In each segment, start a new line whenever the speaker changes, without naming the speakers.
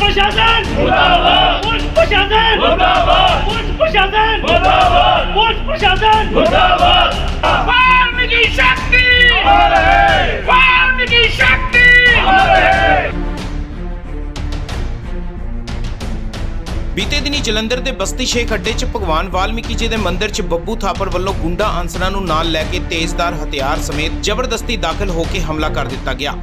ਮੁਰਦਾਬਾਦ ਪੁਲਿਸ ਪ੍ਰਸ਼ਾਸਨ ਮੁਰਦਾਬਾਦ ਪੁਲਿਸ ਪ੍ਰਸ਼ਾਸਨ ਮੁਰਦਾਬਾਦ ਪੁਲਿਸ ਪ੍ਰਸ਼ਾਸਨ ਮੁਰਦਾਬਾਦ ਵਾਲਮੀਕੀ ਸ਼ਕਤੀ। ਅਮਰੇ ਵਾਲਮੀਕੀ ਸ਼ਕਤੀ। ਅਮਰੇ
ਬੀਤੇ ਦਿਨੀ ਜਲੰਧਰ ਦੇ ਬਸਤੀ ਸ਼ੇਖ ਅੱਡੇ 'ਚ ਭਗਵਾਨ ਵਾਲਮੀਕੀ ਜੀ ਦੇ ਮੰਦਿਰ 'ਚ ਬੱਬੂ ਥਾਪਰ ਵੱਲੋਂ ਗੁੰਡਾ ਅਨਸਰਾਂ ਨੂੰ ਨਾਲ ਲੈ ਕੇ ਤੇਜ਼ਧਾਰ ਹਥਿਆਰ ਸਮੇਤ ਜ਼ਬਰਦਸਤੀ ਦਾਖਲ ਹੋ ਕੇ ਹਮਲਾ ਕਰ ਦਿੱਤਾ ਗਿਆ।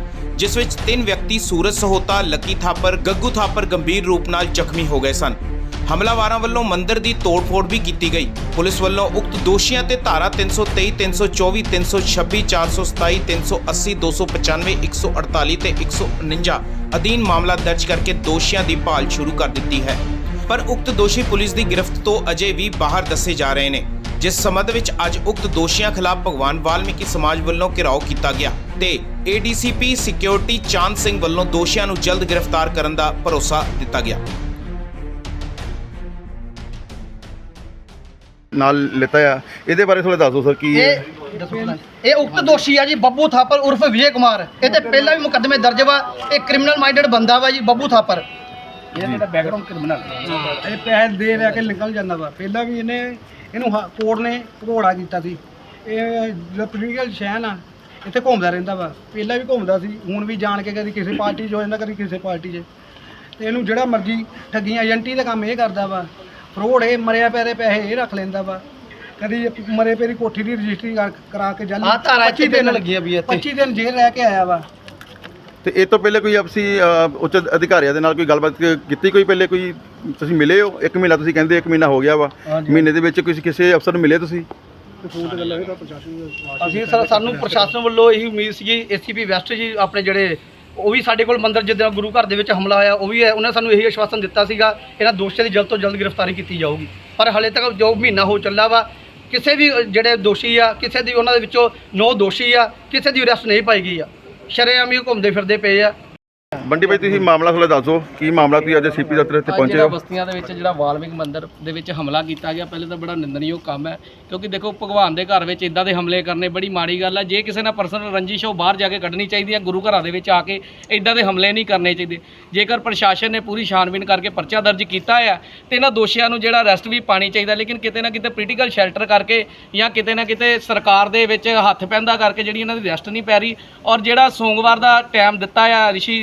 ਜਿਸ ਵਿੱਚ ਤਿੰਨ ਵਿਅਕਤੀ ਸੂਰਜ ਸਹੋਤਾ, ਲੱਕੀ ਥਾਪਰ, ਗੱਗੂ ਥਾਪਰ ਗੰਭੀਰ ਰੂਪ ਨਾਲ ਜ਼ਖਮੀ ਹੋ ਗਏ ਸਨ। ਹਮਲਾਵਾਰਾਂ ਵੱਲੋਂ ਮੰਦਿਰ ਦੀ ਤੋੜਫੋੜ ਵੀ ਕੀਤੀ ਗਈ। ਪੁਲਿਸ ਵੱਲੋਂ ਉਕਤ ਦੋਸ਼ੀਆਂ ਤੇ ਧਾਰਾ 323 324 326 427 380 295 148 ਤੇ 149 ਅਧੀਨ ਮਾਮਲਾ ਦਰਜ ਕਰਕੇ ਦੋਸ਼ੀਆਂ ਦੀ ਭਾਲ ਸ਼ੁਰੂ ਕਰ ਦਿੱਤੀ ਹੈ। ਪਰ ਉਕਤ ਦੋਸ਼ੀ ਪੁਲਿਸ ਦੀ ਗ੍ਰਿਫਤ ਤੋਂ ਅਜੇ ਵੀ ਬਾਹਰ ਦੱਸੇ ਜਾ ਰਹੇ ਨੇ। ਜਿਸ ਸੰਬੰਧ ਵਿੱਚ ਅੱਜ ਉਕਤ ਦੋਸ਼ੀਆਂ ਖਿਲਾਫ ਭਗਵਾਨ ਵਾਲਮੀਕੀ ਸਮਾਜ ਵੱਲੋਂ ਘਿਰਾਓ ਕੀਤਾ ਗਿਆ ਤੇ ਏਡੀਸੀਪੀ ਸਿਕਿਉਰਿਟੀ ਚਾਂਦ ਸਿੰਘ ਵੱਲੋਂ ਦੋਸ਼ੀਆਂ ਨੂੰ ਜਲਦ ਗ੍ਰਿਫਤਾਰ ਕਰਨ ਦਾ ਭਰੋਸਾ ਦਿੱਤਾ ਗਿਆ।
ਨਾਲ ਲਿੱਤਾ ਆ। ਇਹਦੇ ਬਾਰੇ ਥੋੜਾ ਦੱਸ ਸਰ ਕੀ ਹੈ
ਇਹ ਇਹ ਉਕਤ ਦੋਸ਼ੀ ਆ ਜੀ ਬੱਬੂ ਥਾਪਰ ਉਰਫ ਵਿਜੇ ਕੁਮਾਰ। ਇਹ ਤੇ ਪਹਿਲਾਂ ਵੀ ਮੁਕੱਦਮੇ ਦਰਜ ਵਾ। ਇਹ ਕ੍ਰਿਮੀਨਲ ਮਾਈਂਡਡ ਬੰਦਾ ਵਾ ਜੀ ਬੱਬੂ ਥਾਪਰ।
ਇਹ ਪੈਸੇ ਦੇ ਲੈ ਕੇ ਨਿਕਲ ਜਾਂਦਾ ਵਾ। ਪਹਿਲਾਂ ਵੀ ਇਹਨੇ ਇਹਨੂੰ ਕੋਰਟ ਨੇ ਘੋੜਾ ਕੀਤਾ ਸੀ। ਇਹ ਜੋ ਪੋਲੀਟੀਕਲ ਸ਼ੈਨ ਆ ਇੱਥੇ ਘੁੰਮਦਾ ਰਹਿੰਦਾ ਵਾ। ਪਹਿਲਾਂ ਵੀ ਘੁੰਮਦਾ ਸੀ ਹੁਣ ਵੀ ਜਾਣ ਕੇ ਕਦੀ ਕਿਸੇ ਪਾਰਟੀ 'ਚ ਹੋ ਜਾਂਦਾ ਕਦੀ ਕਿਸੇ ਪਾਰਟੀ 'ਚ। ਤੇ ਇਹਨੂੰ ਜਿਹੜਾ ਮਰਜ਼ੀ ਠੱਗੀਆਂ ਏਜੰਟੀ ਦਾ ਕੰਮ ਇਹ ਕਰਦਾ ਵਾ। ਫਰੋਡ ਇਹ ਮਰਿਆ ਦੇ ਪੈਸੇ ਇਹ ਰੱਖ ਲੈਂਦਾ ਵਾ। ਕਦੀ ਮਰੇ ਦੀ ਕੋਠੀ ਦੀ ਰਜਿਸਟਰੀ ਕਰ- ਕੇ ਜਾਲੀ
ਆਹ ਧਾਰਾ
25
ਦਿਨ ਲੱਗੀ ਆ ਵੀ ਇੱਥੇ?
25 ਦਿਨ ਜੇਲ੍ਹ ਰਹਿ ਕੇ ਆਇਆ ਵਾ।
ਤੇ ਇਹ ਤੋਂ ਪਹਿਲੇ ਕੋਈ ਆਪਸੀ ਅ, ਉੱਚ ਅਧਿਕਾਰੀਆਂ ਦੇ ਨਾਲ ਕੋਈ ਗੱਲਬਾਤ ਕ- ਕੀਤੀ ਕੋਈ ਪਹਿਲੇ ਕੋਈ ਤੁਸੀਂ ਮਿਲੇ ਹੋ? ਇੱਕ ਮਹੀਨਾ ਤੁਸੀਂ ਕਹਿੰਦੇ ਇੱਕ ਮਹੀਨਾ ਹੋ ਗਿਆ ਵਾ। ਮਹੀਨੇ ਦੇ ਵਿੱਚ ਕਿਸੇ ਕਿਸੇ ਅਫਸਰ ਨੂੰ ਮਿਲੇ ਤੁਸੀਂ?
ਅਸੀਂ ਸਰ ਸਾਨੂੰ ਪ੍ਰਸ਼ਾਸਨ ਵੱਲੋਂ ਇਹੀ ਉਮੀਦ ਸੀ ਏਸੀਪੀ ਵੈਸਟ ਜੀ ਆਪਣੇ ਜਿਹੜੇ ਉਹ ਵੀ ਸਾਡੇ ਕੋਲ ਮੰਦਿਰ ਜਿੱਦਾਂ ਗੁਰੂ ਘਰ ਦੇ ਵਿੱਚ ਹਮਲਾ ਹੋਇਆ ਉਹ ਵੀ ਹੈ ਉਹਨਾਂ ਸਾਨੂੰ ਇਹੀ ਆਸ਼ਵਾਸਨ ਦਿੱਤਾ ਸੀਗਾ ਇਹਨਾਂ ਦੋਸ਼ੀਆਂ ਦੀ ਜਲਦ ਤੋਂ ਜਲਦ ਗ੍ਰਿਫਤਾਰੀ ਕੀਤੀ ਜਾਊਗੀ। ਪਰ ਹਲੇ ਤੱਕ ਜੋ ਮਹੀਨਾ ਹੋ ਚੱਲਾ ਵਾ ਕਿਸੇ ਵੀ ਜਿਹੜੇ ਦੋਸ਼ੀ ਆ ਕਿਸੇ ਦੀ ਉਹਨਾਂ ਦੇ ਵਿੱਚੋਂ ਨੌ ਦੋਸ਼ੀ ਆ ਕਿਸੇ ਦੀ ਅਰੈਸਟ ਨਹੀਂ ਪਾਈ ਗਈ ਆ। ਸ਼ਰੇਆਮ ਹੀ ਘੁੰਮਦੇ ਫਿਰਦੇ ਪਏ ਆ।
ਬੰਡੀ ਭਾਈ ਤੁਸੀਂ ਮਾਮਲਾ ਥੋੜਾ ਦੱਸੋ ਕੀ ਮਾਮਲਾ ਤੁਸੀਂ ਅੱਜ ਸੀਪੀ ਦਫ਼ਤਰ ਇੱਥੇ ਪਹੁੰਚੇ
ਜਿਹੜਾ
ਹੋ?
ਬਸਤੀਆਂ ਦੇ ਵਿੱਚ ਜਿਹੜਾ ਵਾਲਮੀਕ ਮੰਦਿਰ ਦੇ ਵਿੱਚ ਹਮਲਾ ਕੀਤਾ ਗਿਆ ਪਹਿਲੇ ਤਾਂ ਬੜਾ ਨਿੰਦਣਯੋਗ ਕੰਮ ਹੈ ਕਿਉਂਕਿ ਦੇਖੋ ਭਗਵਾਨ ਦੇ ਘਰ ਵਿੱਚ ਇਦਾਂ ਦੇ ਹਮਲੇ ਕਰਨੇ ਬੜੀ ਮਾੜੀ ਗੱਲ ਹੈ ਜੇ ਕਿਸੇ ਨਾਲ ਪਰਸਨਲ ਰੰਜਿਸ਼ ਹੋ ਬਾਹਰ ਜਾ ਕੇ ਕੱਢਣੀ ਚਾਹੀਦੀ ਹੈ ਗੁਰੂ ਘਰਾਂ ਦੇ ਵਿੱਚ ਆ ਕੇ ਇਦਾਂ ਦੇ ਹਮਲੇ ਨਹੀਂ ਕਰਨੇ ਚਾਹੀਦੇ। ਜੇਕਰ ਪ੍ਰਸ਼ਾਸਨ ਨੇ ਪੂਰੀ ਛਾਣਬੀਨ ਕਰਕੇ ਪਰਚਾ ਦਰਜ ਕੀਤਾ ਹੈ ਤੇ ਇਹਨਾਂ ਦੋਸ਼ੀਆਂ ਨੂੰ ਜਿਹੜਾ ਅਰੈਸਟ ਵੀ ਪਾਣੀ ਚਾਹੀਦਾ ਲੇਕਿਨ ਕਿਤੇ ਨਾ ਕਿਤੇ ਪੋਲੀਟੀਕਲ ਸ਼ੈਲਟਰ ਕਰਕੇ ਜਾਂ ਕਿਤੇ ਨਾ ਕਿਤੇ ਸਰਕਾਰ ਦੇ ਵਿੱਚ ਹੱਥ ਪੈਂਦਾ ਕਰਕੇ ਜਿਹੜੀ ਇਹਨਾਂ ਦੀ ਅਰੈਸਟ ਨਹੀਂ ਪੈ ਰਹੀ ਔਰ ਜਿਹੜਾ ਸੋਮਵਾਰ ਦਾ ਟਾਈਮ ਦਿੱਤਾ ਆ ਰਿਸ਼ੀ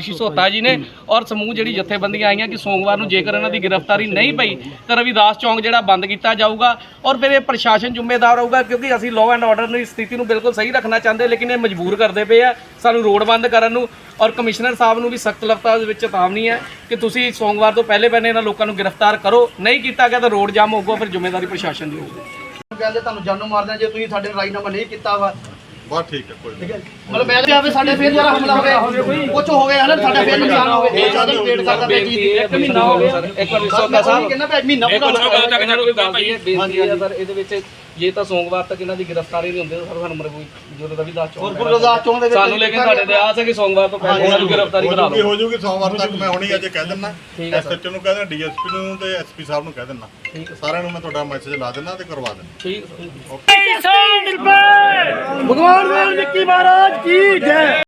ਸ਼ਿਸੋਤਾ ਜੀ ਨੇ ਔਰ ਸਮੂਹ ਜਿਹੜੀ ਜਥੇਬੰਦੀਆਂ ਆਈਆਂ ਕਿ ਸੋਮਵਾਰ ਨੂੰ ਜੇਕਰ ਇਹਨਾਂ ਦੀ ਗ੍ਰਿਫਤਾਰੀ ਨਹੀਂ ਪਈ, ਤਾਂ ਰਵਿਦਾਸ ਚੌਂਕ ਜਿਹੜਾ ਬੰਦ ਕੀਤਾ ਜਾਊਗਾ ਔਰ ਫਿਰ ਇਹ ਪ੍ਰਸ਼ਾਸਨ ਜ਼ਿੰਮੇਦਾਰ ਹੋਊਗਾ ਕਿਉਂਕਿ ਅਸੀਂ ਲਾਅ ਐਂਡ ਆਰਡਰ ਦੀ ਸਥਿਤੀ ਨੂੰ ਬਿਲਕੁਲ ਸਹੀ ਰੱਖਣਾ ਚਾਹੁੰਦੇ, ਲੇਕਿਨ ਇਹ ਮਜਬੂਰ ਕਰਦੇ ਪਏ ਆ ਸਾਨੂੰ ਰੋਡ ਬੰਦ ਕਰਨ ਨੂੰ ਔਰ ਕਮਿਸ਼ਨਰ ਸਾਹਿਬ ਨੂੰ ਵੀ ਸਖਤ ਲਫ਼ਜ਼ਾਂ ਦੇ ਵਿੱਚ ਚੇਤਾਵਨੀ ਹੈ ਕਿ ਤੁਸੀਂ ਸੋਮਵਾਰ ਤੋਂ ਪਹਿਲੇ ਪਹਿਲੇ ਇਹਨਾਂ ਲੋਕਾਂ ਨੂੰ ਗ੍ਰਿਫਤਾਰ ਕਰੋ, ਨਹੀਂ ਕੀਤਾ ਗਿਆ ਤਾਂ ਰੋਡ ਜਾਮ ਹੋਊਗਾ, ਫਿਰ ਜ਼ਿੰਮੇਵਾਰੀ ਪ੍ਰਸ਼ਾਸਨ ਦੀ ਹੋਊਗੀ।
ਕਹਿੰਦੇ ਤੁਹਾਨੂੰ ਜਾਨੋਂ ਮਾਰ ਦੇਣਾ ਜੇ ਤੁਸੀਂ ਸਾਡੇ ਨਾਲ ਰਾਜੀਨਾਮਾ ਨਹੀਂ ਕੀਤਾ ਵਾ
ਬਸ ਠੀਕ ਹੈ ਕੋਈ
ਠੀਕ ਹੈ। ਮਤਲਬ ਮੈਂ ਕਿਹਾ ਵੀ ਸਾਡੇ ਫੇਰ ਦੁਬਾਰਾ ਹਮਲਾ ਹੋਵੇ ਕੁਝ ਹੋ ਗਿਆ ਹਨਾ ਸਾਡਾ ਫੇਰ ਨੁਕਸਾਨ ਹੋਵੇ ਇਹ ਸਾਡਾ ਪੇਟ ਕਰਦਾ ਪਿਆ ਜੀ
ਇੱਕ ਮਹੀਨਾ ਹੋ ਗਿਆ। ਇੱਕ ਵਾਰ
ਸਰ ਮੈਂ ਉਹੀ ਕਹਿੰਦਾ ਪਿਆ ਮਹੀਨਾ ਪੂਰਾ ਹੋ ਗਿਆ
ਤੱਕ ਜਦੋਂ ਕੋਈ ਬੇਨਤੀ ਹੈ ਸਰ ਇਹਦੇ ਵਿੱਚ ਜੇ ਤਾਂ ਸੋਮਵਾਰ ਤੱਕ ਇਹਨਾਂ ਦੀ ਗ੍ਰਿਫਤਾਰੀ ਨਹੀਂ ਹੁੰਦੀ ਤਾਂ ਸਰ ਸਾਨੂੰ ਮਰਬੂਈ ਜੋ ਰਵਿਦਾਸ ਚੌਂਕ
ਹੋਰ ਗੁਰਦਾਸ ਚੌਂਕ ਦੇ ਵਿੱਚ
ਸਾਨੂੰ ਲੇਕਿਨ ਤੁਹਾਡੇ ਤੇ ਆਸ ਹੈ ਕਿ ਸੋਮਵਾਰ ਤੋਂ ਪਹਿਲਾਂ ਇਹਨਾਂ ਨੂੰ ਗ੍ਰਿਫਤਾਰੀ ਕਰਾ
ਹੋ
ਦਿਓ
ਹੋ ਜੂਗੀ ਸੋਮਵਾਰ ਤੱਕ ਮੈਂ ਹੁਣੀ ਅੱਜ ਕਹਿ ਦਿੰਦਾ।
ਠੀਕ ਹੈ ਸਰ।
ਐਸਐਚਓ ਨੂੰ ਕਹਿ ਦਿੰਦਾ ਡੀਐਸਪੀ ਨੂੰ ਤੇ ਐਸਪੀ ਸਾਹਿਬ ਨੂੰ ਕਹਿ ਦਿੰਦਾ।
ਠੀਕ ਹੈ।
ਸਾਰਿਆਂ ਨੂੰ ਮੈਂ ਤੁਹਾਡਾ ਮੈਸੇਜ ਲਾ ਦਿੰਦਾ ਤੇ ਕਰਵਾ ਦਿੰਦਾ।
ਠੀਕ ਹੈ ਸਰ।
ਭਗਵਾਨ ਨਿੱਕੀ ਮਹਾਰਾਜ ਕੀ ਜੈ?